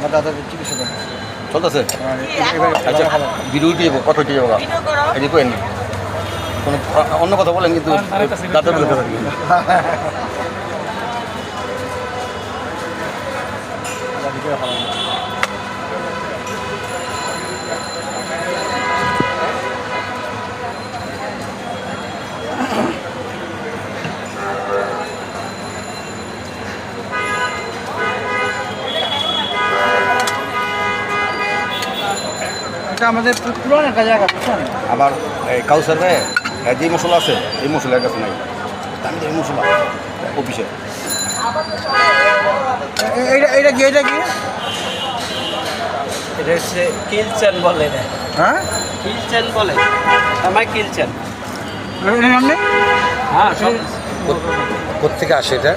আমার দাদাদের চিকিৎসা করেন চলতেছে? এবারে আচ্ছা ভিডিও যাব কত উঠিয়ে যাব। এই যে কেন কোনো অন্য কথা বলেন কিন্তু দাঁতের কথা বলেন। এটা আমাদের পুরান একটা জায়গা বুঝছেন? আবার এই কাউসার হ্যাঁ যে মশলা আছে এই মশলার কাছে নাই। দামি দামি মশলা অফিসে। এইটা এইটা কি এটা কি? এটা হচ্ছে কিলচেন বলে এটা। হ্যাঁ? কিলচেন বলে। আমার কিলচেন হ্যাঁ সব কোথেকে আসে এটা?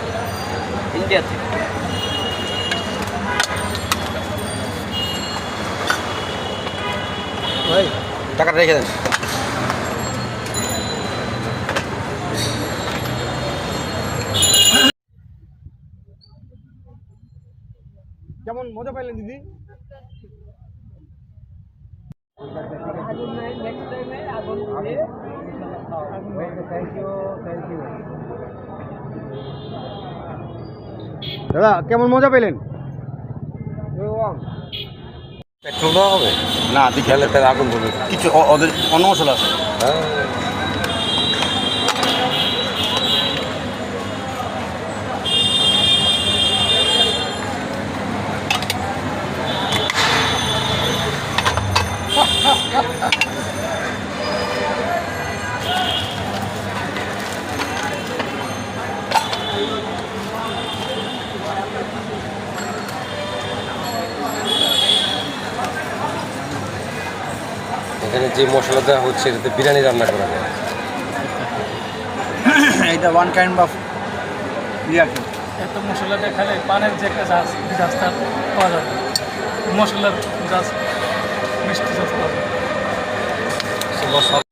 ইন্ডিয়া থেকে। টাকাটা রেখে দেন। কেমন মজা পাইলেন দিদি? দাদা কেমন মজা পেলেন পেট্রোল দেওয়া হবে না দেখি তাহলে তার আগুন ধরবে কিছু অ- ওদের অন্য মশলা আছে হ্যাঁ এখানে যে মশলা দেওয়া হচ্ছে এটাতে বিরিয়ানি রান্না করা যায়। এটা ওয়ান কাইন্ড অফ বিরিয়ানি। এত মশলাটা খালে পানের যে একটা জাস পাওয়া যাবে। মশলার জাস মিষ্টি জাস পাওয়া যাবে। সব